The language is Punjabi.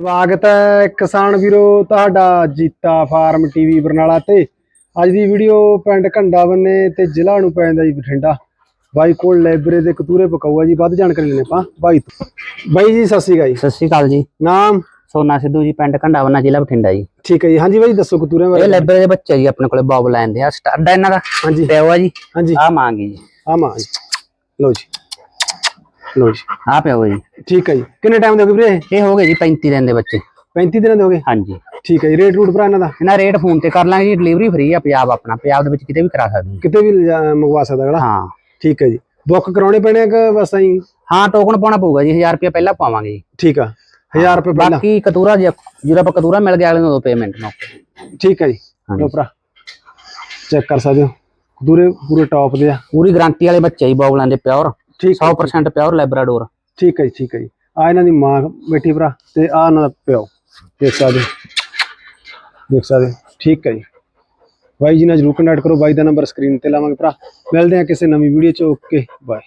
ਸਵਾਗਤ ਹੈ ਕਿਸਾਨ ਵੀਰੋ ਤੁਹਾਡਾ ਜੀਤਾ ਫਾਰਮ ਟੀਵੀ ਬਰਨਾਲਾ ਤੇ। ਅੱਜ ਦੀ ਵੀਡੀਓ ਪਿੰਡ ਘੰਡਾ ਬੰਨੇ ਤੇ ਜ਼ਿਲ੍ਹਾ ਨੂੰ ਪੈਂਦਾ ਜੀ ਬਠਿੰਡਾ। ਬਾਈ ਕੋਲ ਲਾਇਬ੍ਰੇਰੀ ਦੇ ਕਤੂਰੇ ਪਕਾਊਆ ਜੀ ਵੱਧ ਜਾਣਕਾਰੀ ਲੈਣੇ ਆਪਾਂ। ਬਾਈ ਤੋਂ ਬਾਈ ਜੀ ਸਤਿ ਸ਼੍ਰੀ ਅਕਾਲ ਜੀ। ਸਤਿ ਸ਼੍ਰੀ ਅਕਾਲ ਜੀ। ਨਾਮ? ਸੋਨਾ ਸਿੱਧੂ ਜੀ ਪਿੰਡ ਘੰਡਾਵਨਾ ਜ਼ਿਲ੍ਹਾ ਬਠਿੰਡਾ ਜੀ। ਠੀਕ ਹੈ ਜੀ। ਹਾਂਜੀ ਬਾਈ ਦੱਸੋ ਕਤੂਰੇ ਇਹ ਬਾਰੇ ਲਾਇਬ੍ਰੇਰੀ ਦੇ ਬੱਚੇ ਜੀ ਆਪਣੇ ਕੋਲੇ ਬੌਬ ਲੈਣ ਦੇ ਆ। ਸਟੱਡ ਆ ਇਹਨਾਂ ਦਾ। ਹਾਂਜੀ। ਪਿਓ ਆ ਜੀ। ਹਾਂਜੀ। ਆ ਮੰਗੀ ਜੀ। ਆ ਮਾਂ ਲਓ ਜੀ। ਲਓ ਜੀ। ਆ ਪਿਓ ਜੀ। ਠੀਕ ਹੈ ਜੀ। ਕਿੰਨੇ ਟਾਈਮ ਦੇ ਹੋ ਗਏ ਵੀਰੇ? ਇਹ ਹੋ ਗਏ ਜੀ 35 ਦਿਨ ਦੇ ਬੱਚੇ। 35 ਦਿਨਾਂ ਦੇ ਹੋ ਗਏ? ਹਾਂਜੀ। ਠੀਕ ਹੈ ਜੀ। ਰੇਟ ਰੂਟ ਭਰਾ ਇਹਨਾਂ ਦਾ? ਇਹਨਾਂ ਰੇਟ ਫੋਨ ਤੇ ਕਰ ਲਾਂਗੇ ਜੀ। ਡਿਲੀਵਰੀ ਫ੍ਰੀ ਆ ਪੰਜਾਬ ਆਪਣਾ। ਪੰਜਾਬ ਦੇ ਵਿੱਚ ਕਿਤੇ ਵੀ ਕਰਾ ਸਕਦੇ ਹਾਂ। ਕਿਤੇ ਵੀ ਲਿਜਾ- ਮੰਗਵਾ ਸਕਦਾ ਅਗਲਾ? ਹਾਂ। ਠੀਕ ਹੈ ਜੀ। ਬੁੱਕ ਕਰਾਉਣੇ ਪੈਣੇ ਆ ਕਿ ਬਸ ਐਂ ਹਾਂ? ਟੋਕਨ ਪਾਉਣਾ ਪਊਗਾ ਜੀ। 1000 ਰੁਪਏ ਪਹਿਲਾਂ ਪਾਵਾਂਗੇ ਜੀ। ਠੀਕ ਆ। 1000 ਰੁਪਏ ਪਹਿਲਾਂ। ਬਾਕੀ ਕਤੂਰਾ ਜੀ ਜਿਹੜਾ ਆਪਾਂ ਕਤੂਰਾ ਮਿਲ ਗਿਆ ਅਗਲੇ ਨੂੰ ਪੇਮੈਂਟ ਨੂੰ। ਠੀਕ ਹੈ ਜੀ। ਹਾਂਜੀ। ਲੋ ਭਰਾ। ਚੈੱਕ ਕਰ ਸਕਦੇ ਹੋ। ਦੂਰੇ ਪੂਰੇ ਟੌਪ ਦੇ ਆ। ਪੂਰੀ ਗਾਰੰਟੀ ਵਾਲੇ ਬੱਚੇ ਜੀ ਬੌਬ ਲੈਣ ਦੇ ਪਿਓਰ ਠੀਕ ਹੈ 100% ਪਿਓਰ ਲੈਬਰਾਡੋਰ ਠੀਕ ਹੈ ਜੀ, ਠੀਕ ਹੈ ਜੀ। ਆ ਇਹਨਾਂ ਦੀ ਮਾਂ ਬੈਠੀ ਭਰਾ ਤੇ ਆ ਇਹਨਾਂ ਦਾ ਪਿਓ। ਦੇਖ ਸਕਦੇ ਹੋ। ਦੇਖ ਸਕਦੇ ਹੋ। ਠੀਕ ਹੈ ਜੀ। ਬਾਈ ਜੀ ਨਾਲ ਜਰੂਰ ਕੰਟੈਕਟ ਕਰੋ। ਬਾਈ ਦਾ ਨੰਬਰ ਸਕਰੀਨ ਤੇ ਲਾਵਾਂਗੇ ਭਰਾ। ਮਿਲਦੇ ਹਾਂ ਕਿਸੇ ਨਵੀਂ ਵੀਡੀਓ ਚ। Okay bye